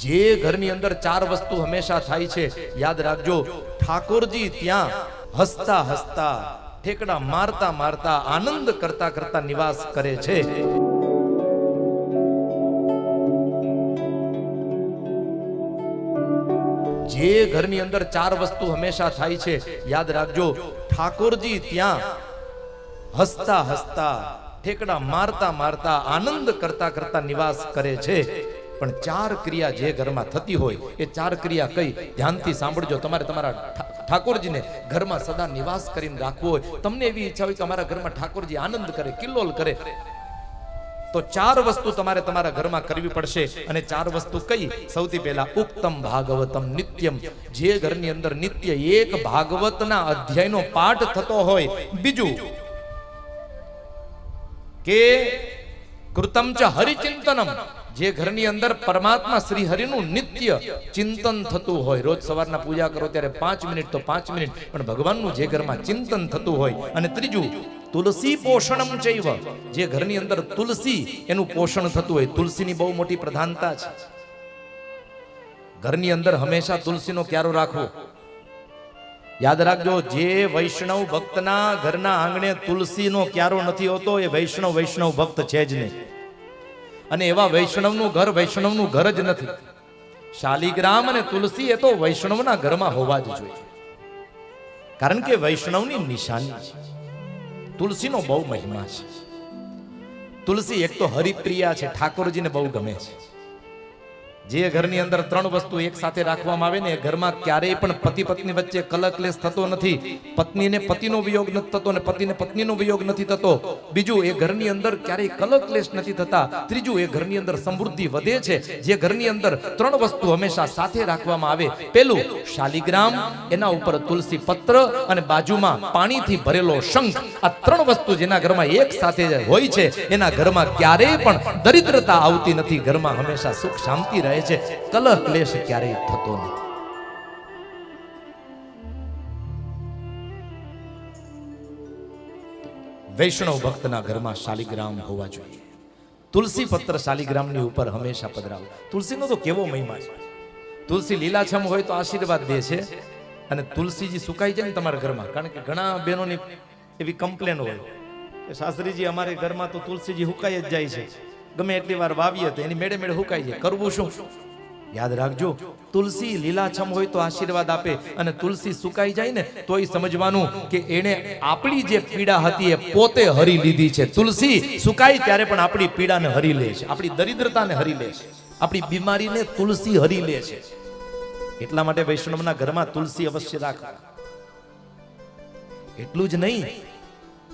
જે ઘરની અંદર ચાર વસ્તુ હંમેશા થાય છે, યાદ રાખજો, ઠાકોરજી ત્યાં હસતા હસતા, ઠેકડા મારતા મારતા, આનંદ કરતા કરતા નિવાસ કરે છે. જે ઘરની અંદર ચાર વસ્તુ હંમેશા થાય છે, યાદ રાખજો, ઠાકોરજી ત્યાં હસતા હસતા, ઠેકડા મારતા મારતા, આનંદ કરતા કરતા નિવાસ કરે છે. પણ ચાર ક્રિયા જે ઘરમાં થતી હોય, એ ચાર ક્રિયા કઈ ધ્યાનથી સાંભળજો. તમારે તમારા ઠાકોરજીને ઘરમાં સદા નિવાસ કરીને રાખવો હોય. તમને એવી ઈચ્છા હોય કે અમારા ઘરમાં ઠાકોરજી આનંદ કરે, કિલ્લોલ કરે, તો ચાર વસ્તુ તમારે તમારા ઘરમાં કરવી પડશે. અને ચાર વસ્તુ કઈ? સૌથી પહેલા ઉક્તમ ભાગવતમ નિત્યમ. જે ઘરની અંદર નિત્ય એક ભાગવતના અધ્યાયનો પાઠ થતો હોય, બીજું કે કૃતમ ચ હરિચિંતનમ. જે ઘરની અંદર પરમાત્મા શ્રી હરિનું નિત્ય ચિંતન થતું હોય, રોજ સવારના પૂજા કરો ત્યારે પાંચ મિનિટ તો પાંચ મિનિટ, પણ ભગવાનનું જે ઘરમાં ચિંતન થતું હોય, અને ત્રીજું, તુલસી પોષણમ ચૈવ. જે ઘરની અંદર તુલસી, એનું પોષણ થતું હોય, તુલસીની બહુ મોટી પ્રધાનતા છે. ઘરની અંદર હંમેશા તુલસીનો ક્યારો રાખવો. યાદ રાખજો, જે વૈષ્ણવ ભક્તના ઘરના આંગણે તુલસીનો ક્યારો નથી હોતો, એ વૈષ્ણવ વૈષ્ણવ ભક્ત છે જ નહીં. અને એવા વૈષ્ણવનું ઘર વૈષ્ણવનું ઘર જ નથી. શાલિગ્રામ અને તુલસી એ તો વૈષ્ણવના ઘરમાં હોવા જ જોઈએ. કારણ કે વૈષ્ણવની નિશાની છે. તુલસીનો બહુ મહિમા છે. તુલસી એક તો હરિપ્રિયા છે, ઠાકોરજીને બહુ ગમે છે. જે ઘરની અંદર ત્રણ વસ્તુ એક સાથે રાખવામાં આવે ને ઘરમાં ક્યારેય પણ પતિ પત્ની વચ્ચે કલકલેશ થતો નથી. પત્નીને પતિનો વિયોગ નથી થતો ને પતિને પત્નીનો વિયોગ નથી થતો. બીજું, એ ઘરની અંદર ક્યારેય કલકલેશ નથી થતા. ત્રીજું, એ ઘરની અંદર સમૃદ્ધિ વધે છે. જે ઘરની અંદર ત્રણ વસ્તુ હંમેશા સાથે રાખવામાં આવે. પેલું, શાલિગ્રામ, એના ઉપર તુલસી પત્ર અને બાજુમાં પાણીથી ભરેલો શંખ. આ ત્રણ વસ્તુ જેના ઘરમાં એક સાથે હોય છે, એના ઘરમાં ક્યારેય પણ દરિદ્રતા આવતી નથી. ઘરમાં હંમેશા સુખ, શાંતિ રહે છે. કલહ ક્લેશ ક્યારેય થતો નથી. વૈષ્ણવ ભક્તના ઘરમાં શાલિગ્રામ હોવા જોઈએ. તુલસી પત્ર શાલિગ્રામની ઉપર હંમેશા પધરાવો. તુલસીનો તો કેવો મહિમા છે. તુલસી લીલાછમ હોય તો આશીર્વાદ દે છે. અને તુલસીજી સુકાઈ જાય ને તમારા ઘરમાં, કારણ કે ઘણા બહેનોની એવી કમ્પ્લેન હોય. કે શાસ્ત્રીજી અમારે ઘરમાં તો તુલસીજી સુકાઈ જ જાય છે. ગમે એટલી વાર વાવીએ તો એની મેળે મેળે હુકાઈ જાય. કરવું શું? યાદ રાખજો, તુલસી લીલાછમ હોય તો આશીર્વાદ આપે અને તુલસી સુકાઈ જાય ને તોય સમજવાનું કે એણે આપણી જે પીડા હતી એ પોતે હરી લીધી છે. તુલસી સુકાય ત્યારે પણ આપણી પીડાને હરી લે છે. આપણી દરિદ્રતાને હરી લે છે. આપણી બીમારીને તુલસી હરી લે છે. એટલા માટે વૈષ્ણવના ઘરમાં તુલસી અવશ્ય રાખવા એટલું જ નહીં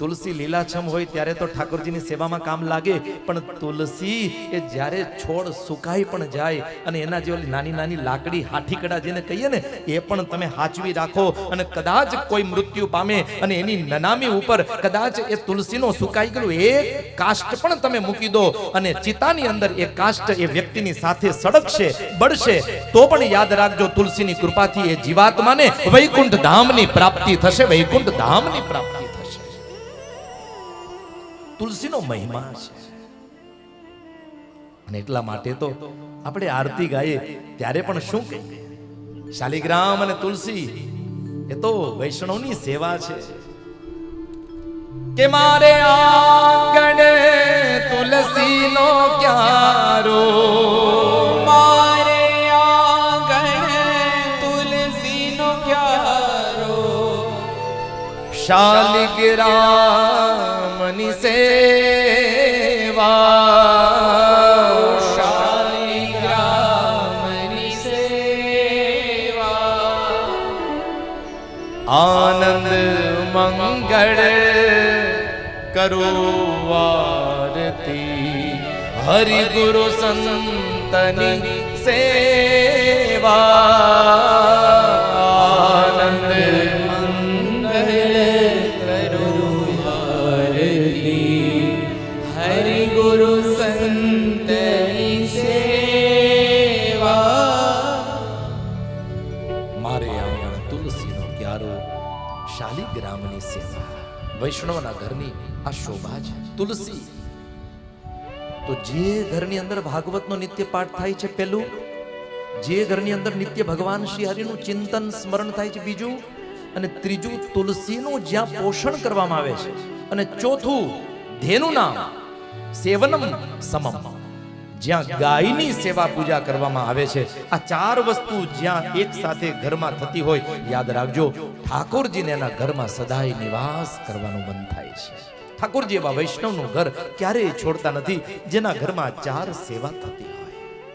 તુલસી લીલાછમ હોય ત્યારે તો ઠાકોરજીની સેવામાં કામ લાગે, પણ તુલસી એ જ્યારે છોડ સુકાઈ પણ જાય અને એના જે નાની નાની લાકડી હાઠીકડા જેને કહીએ ને, એ પણ તમે હાચવી રાખો અને કદાચ કોઈ મૃત્યુ પામે અને એની નનામી ઉપર કદાચ એ તુલસીનો સુકાઈ ગયેલું એ કાષ્ટ પણ તમે મૂકી દો અને ચિતાની અંદર એ કાષ્ટ એ વ્યક્તિની સાથે સડકશે બળશે, તો પણ યાદ રાખજો તુલસીની કૃપાથી એ જીવાત્માને વૈકુંઠ ધામની પ્રાપ્તિ થશે વૈકુંઠ ધામની પ્રાપ્તિ. તુલસીનો મહિમા છે. અને એટલા માટે તો આપણે આરતી ગાઈએ, ત્યારે પણ શું કે શાલિગ્રામ અને તુલસી એ તો વૈષ્ણવની સેવા છે. કે મારે આંગણે તુલસીનો ક્યારો શાલિગ્રામની સેવા શાલિગ્રામની સેવા આનંદ મંગળ કરુવારતી હરિ ગુરુ સંતની સેવા મારે આંગણ તુલસીનો ક્યારો શાલિગ્રામની સેવા વૈષ્ણવના ઘરની આ શોભા છે. તુલસી. તો જે ઘરની અંદર ભાગવતનો નિત્ય પાઠ થાય છે પેલું, જે ઘરની અંદર નિત્ય ભગવાન શ્રી હરિનું ચિંતન સ્મરણ થાય છે બીજું, અને ત્રીજું તુલસીનું જ્યાં પોષણ કરવામાં આવે છે. અને ચોથું ધેનું નામ, સેવનમ સમમ. જ્યાં ગાયની સેવા પૂજા કરવામાં આવે છે. આ ચાર વસ્તુ જ્યાં એક સાથે ઘરમાં થતી હોય, યાદ રાખજો, ઠાકોરજીને એના ઘરમાં સદાય નિવાસ કરવાનું મન થાય છે. ઠાકોરજી એવા વૈષ્ણવનું ઘર ક્યારેય છોડતા નથી, જેના ઘરમાં ચાર સેવા થતી